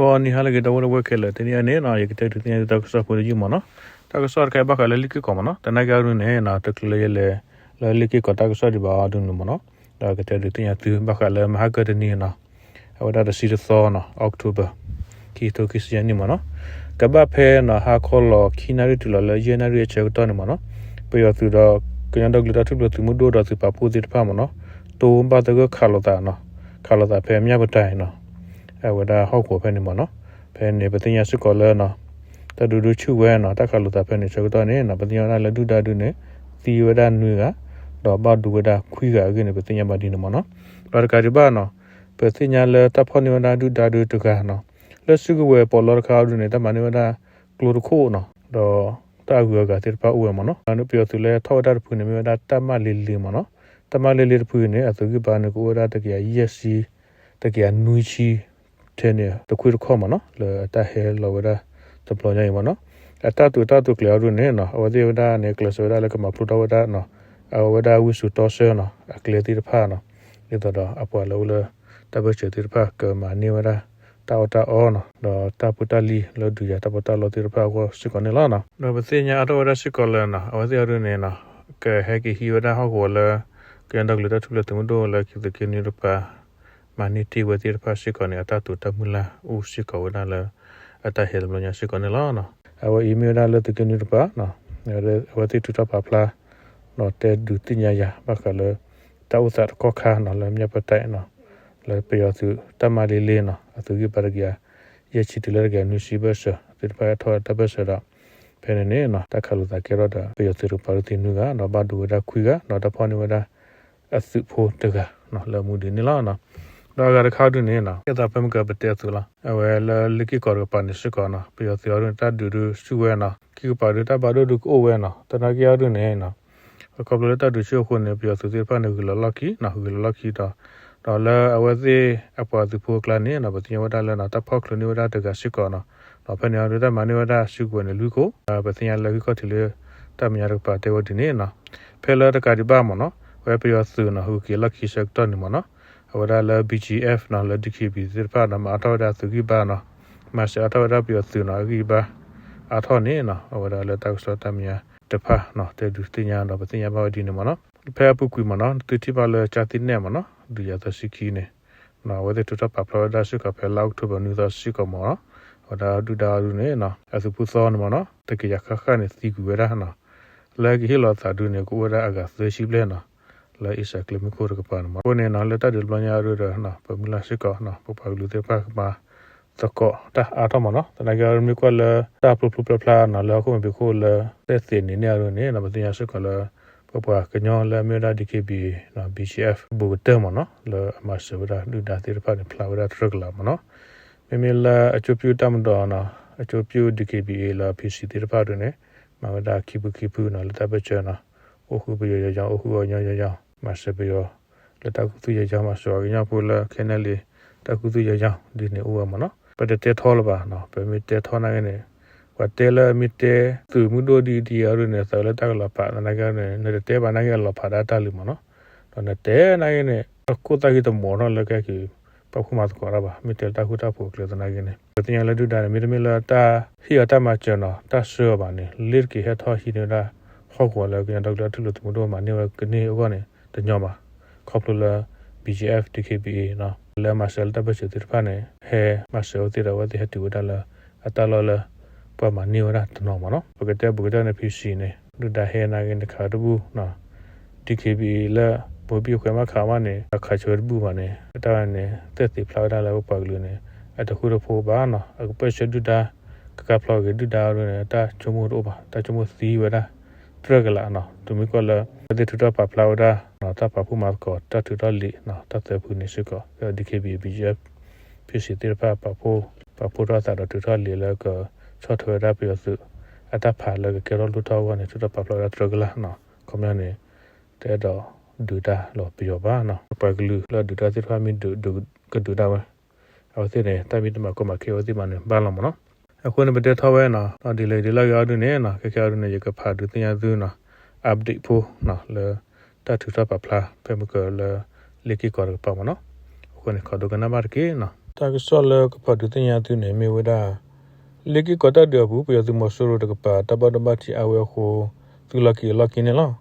wa ni hala ge da wa wa kele te ni ane na ye ke te te ta ko sa po ji mo no ta ko sa ka ba ka le li ki ko mo no ta na ga ru ne na te kle ye le le li ki ko ta ko sa di ba du no mo no da ke te te ya tu ba ka le ma ha ga de ni na wa da da si de tho na october ki to ki si ni mo no ka ba phe na ha ko lo ki na ri tu lo le ye na ri che ko to ni mo no pe yo tu do ကညတော့ဂလတာထုလို့သူမတို့တော့သူပါပူစီတဖာမနော်တူဘာတကခါလို့တာနော်ခါလို့တာဖဲမြတ်ပတိုင်နော် အဲဝဒါဟောက်ကိုဖဲနေမနော်ဖဲနေပတင်ရစကောလဲနော်တဒူဒူချူဝဲနော်တခါလို့တာဖဲနေချက်တော့နေနော်ပတင်ရလည်းဒုတာဒုနေသီဝဒနွေကတော့ဘာဒူဝဒခွီးကကနေပတင်ရပါဒီနော်နော်ဘာကကြပါနော်ပတင်ရလည်းတဖောနေဝဒဒုတာဒုတကနော်လက်စုကဝဲပေါ်လော်ခါဒုနေတမနေဝဒကလိုခိုနော်တော့တာဂူကတိပါဦးမနော်အနုပြောသူလဲထောက်တာဖူနေမြတာတမလေးလေးမနော်တမလေးလေးဖူနေအသူကဘာနကိုရတကရယက်စီတကရနူချီ တဲ့နေတခွေခေါ်မနော်လဲတဟဲလောဝဒတပလောညိမနော်အတတူတတူကလရနေနော်အဝဒီဝဒနေကလဆိုဒါလကမပလူတော်ဝဒနော်အဝဒဝစုတော်ဆေနော်အကလေတိဖာနော်ဒီတော့အပေါ်လောလတဘချေတိဖာကမနေဝဒတာဝတာအောနော်တော့တပတလီလောဒူရတပတလောတိရပါကိုစကောနေလာနော်တော့ပစညာအတော်ရစကောလနာအဝစီရနေနော်ကဲဟဲကီဟီဝဒဟောကိုလကန်ဒဂလတထူလတမဒိုလကိတကိနေရပါ မနီတီဝတိရပါစကောနေအတတူတမူလာဦးစကောဝနာလအတဟဲလမညာစကောနေလာနော်အဝအီမီလလတကိနေရပါနော်အဝတိတူတပါဖလာနော်တဲဒူတင်ညာယာဘကလတောက်သတ်ကောခါနော်လမြပတိုင်နော်လေပယောသူတမလေးလေးနော်အသူကပရကရရချီတလရကနုရှိဘဆတိပယထောတဘဆရာဖဲနေနော်တခါလူတာကေရတာပယောသူရပါတိနုကနော်ဘဒူရခွေကနော်တဖောနေဝဒအစုဖို့တကနော်လမှုဒီနေလားနော် တော့ကရခါဒုနေနော်ကတာပမကပတဲ့သူလားအဝဲလလကိကောရပနိစကောနော်ပယောသူရတဒူဒူစုဝဲနော်ကိပါရတဘာဒူဒူကိုဝဲနော်တနာကရဒုနေနော်ကပလတဒူရှိခုနေပယောသူတိဖာနေကလလကီနော်ကလလကီတော့တော့လဲအဝစီအပေါ်သူဖိုကလနေနော်ပတိယဝဒလဲနော်တဖောက်ခလနေဝဒတကရှိကောနော်တော့ဖနေရတဲ့မနေဝဒရှိကွနေလူကိုပတိယလက်ကိုတလေတမရပါတေဝဒီနေနော်ဖဲလာတကဒီပါမနော်ဝဲပြောသူနော်ဟူကီလက်ခိရှက်တော့နေမနော်အ ဝဒလဲ BGF နော်လက်ဒီခိဘီဇစ်ပါနော်အထောဒသုကိပါနော်မဆာထောဒပြောသူနော်ကိပါအထောနေနော်အဝဒလဲတောက်စတမရတဖာနော်တေဒူတင်ညာတော့ပတိယဘာဒီနေမနော်ဖဲပုကွေမနော်တူတိပါလဲချာတိနေမနော်ဒူရသရှိခီနေနော်ဝဲတူတပပလဒါရှိကဖဲလောက်ထဘနူသရှိကမောဝဒါဒူဒါဒူနေနော်အစပူသောနမနော်တကရခခနေစီကူဝရဟနော်လက်ဟီလာသာဒူနေကိုဝရအကသရှိပလဲနော် လာဣစကလမကိုရကပန်မကိုနေနော်လက်တဒလပညာရရနော်ပမလာရှိကနော်ပပလူတေပါကပါတကောတာအာတမနော်တနကြရမြကွာလာတာပပပပလာနော်လောက်ကိုမပြခိုလာတဲ့စင်းနေနေရနေနော်ပညာရှိကလာပပကညောလဲမြေဒါဒီကေဘီနော် BCF ဘူတဲမနော်လဲအမဆဝဒါလူဒါတိရပါနေဖလာဝဒါထရကလာမနော်မေမေလာအချိုပြူတမ်တော်နော်အချို ပြူဒီကေဘီလာ PC တိရပါနေမဝဒါခိပခိပူနော်လက်တပချေနော်အခုပြရကြောင်းအခုညညကြောင်းမဆပယောလက်တကူသူရကြောင်းမဆောရညပူလာခဲနယ်လီတကူသူရကြောင်းဒီနေဦးမနော်ပတတေထောလပါနော်ပမေတေထောနိုင်နေဝတဲလမီတဲသူမှုဒိုဒီဒီရနေဆလတကလပါနကရနေတဲဘာနာကလပါဒတာလူမနော်တော့နေတဲနိုင်နေကိုတကိတမောနော်လကကီပခုမတ်ကောရပါမီတဲတာခုတာဖို့ကလဒနာကင်းနေတင်ရလဒူဒါမီမီလာတာဟီအတမချေနော်တဆောပါနေလစ်ကီဟထောဟီနေတာခေါကောလကင်းဒေါက်တာထလူတမှုတော့မနေဝကနေဩကနေ တညောပါခေါပလလာ BGF DKBA နော်လဲမဆယ်တဘချတိဖာနေဟဲမဆယ်တိရဝတိဟတူဒါလာအတလောလာပမာနေရတနောမနော်ပကတဲ့ပကတဲ့နေဖြစ်စီနေဒူဒါဟဲနာကင်းတခါတဘူးနော် DKB လာဘဘီခွေမခါမနေအခါချေဘူးမနေအတားနေတက်တိဖလာဒါလာပကလူနေအတခုရဖိုးပါနော်အကပရှဒူဒါကကဖလာကဒူဒါရနေတာချုံမို့တော့ပါတာချုံမို့စီဝ ဒါထရကလာနော်သူမီကလာတဲ့ထူတာပါဖလာဒါနော်တာပါဖူမာကောတထူတာလီနော်တတဲ့ဖူနေစကော DKB BGF ဖြစ်စီတိရပါပါဖိုးပါဖိုးရတာထူတာလီလာကချော့ထွေရပြစုအတဖာလကကေရလူတော်ကနေထူတာပါဖလာထရကလာနော်ကွန်မြူနီတဲ့တော့ဒူတာလောပြောပါနော်ပကလူလောဒူတာတိဖာမီဒူဒူကဒူတာဝအော်တဲ့တမီတမကမခေဝတိမနဘာလမနော် အခုနေပတဲ့ထောဝဲနော်ဒီလေဒီလောက်ရဒူနေနော်ခေခေရဒူနေရကဖာဒူတင်ရဒူနော် update ဖို့နော်လေတထူတာပပလာဖဲမကလေလေကီကောရပါမနော်အခုနေခေါ်ဒုကနာမာကေနော်တာကဆောလကပဒတင်ယာသူနေမေဝဒလေကီကတဒဘူးပြသူမဆူရတကပါတဘဒဘတီအဝဲခိုသူလကီလကီနေလား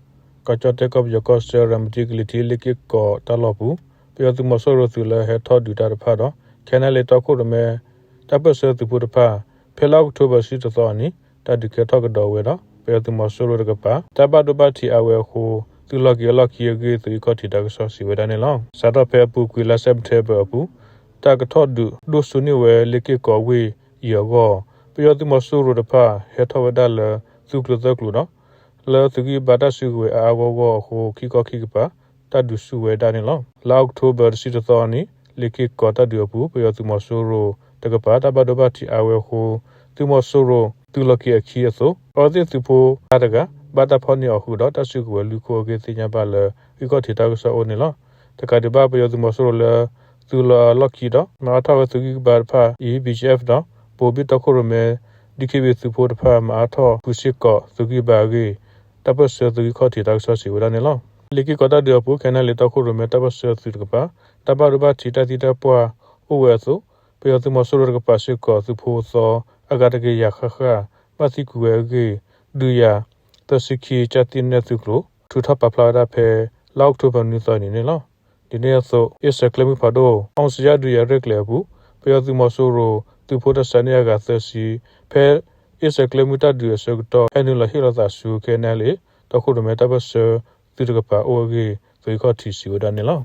ကချတဲ့ကပ်ယကောစရမ်တီကလီတီလေကီကောတလဘူးပြသူမဆူရသူလဲဟဲထော်ဒူတာဖာတော့ခဲနယ်လေတော့ခုရမဲတပဆသူပူတဖာ ဖဲလောက်တိုဘာစီတသောနီတဒီကေတော့ကတော့ဝဲတော့ပြသူမဆူရတကပါတဘဒဘတီအဝဲခိုသူလကီလကီယေသူကတိတကဆောစီဝဒနေလောစာတော့ဖဲပူကွေလာဆပ်သေးဘပူတာကထော့ဒုဒုဆုနေဝဲလေကေကောဝေယောဂပယောတိမဆူရဒဖာဟေထဝဒလသုကလတကလူနော်လဲသူကီဘာတာဆုဝဲအာဝဝဟိုခိကောခိကပါတဒုဆုဝဲဒါနေလောလာအောက်တိုဘာစီတသောနီလေကေကောတဒုပူပယောတိမဆူရ တကပါတဘဒဘတီအဝဲဟိုသူမဆူရသူလကေခီယသောအော်ဒီသူဖိုအတကဘာတာဖောနီအခုတော့တဆုကဝဲလူကိုကေတင်ညာပါလဲခိကောထေတာကဆောနေလောတကတိပါပယောတိမဆူရလဲသူလာလော်ကီတော့မာထာဝသူကီဘာဖာ EBGF တော့ပိုဘီတခုရမဲဒီကေဘီသူဖို့တဖာမာထောကုရှိကောသူကီဘာဂီတပတ်ဆသူကီခေါတီတောက်ဆောစီဝရနေလောလေကီကတာဒီအပူခနလေတခုရမဲတပတ်ဆသူကပါတပတ်ရပါတီတာတီတာပွားဥဝဲဆို ပေယသူမဆူရကပါရှိကောသူဖို့သောအဂတကေယခခပတိကူဝဲဂီဒူယာတစကီချတင်နေသူကလိုထူထပပလာဒါဖဲလောက်တိုဘန်နီသောနေနေလောဒီနေ့ဆိုရစကလမီဖာဒိုအောင်စရဒူရရက်လေဘူးပေယသူမဆိုရိုသူဖို့တစနေရကသစီဖဲရစကလမီတာဒူရစကတော့အန်နူလာဟီရသာဆူခဲနယ်လေတခုဒမေတဘဆသူတကပါအိုဂေသေခတီစီဝဒနေလော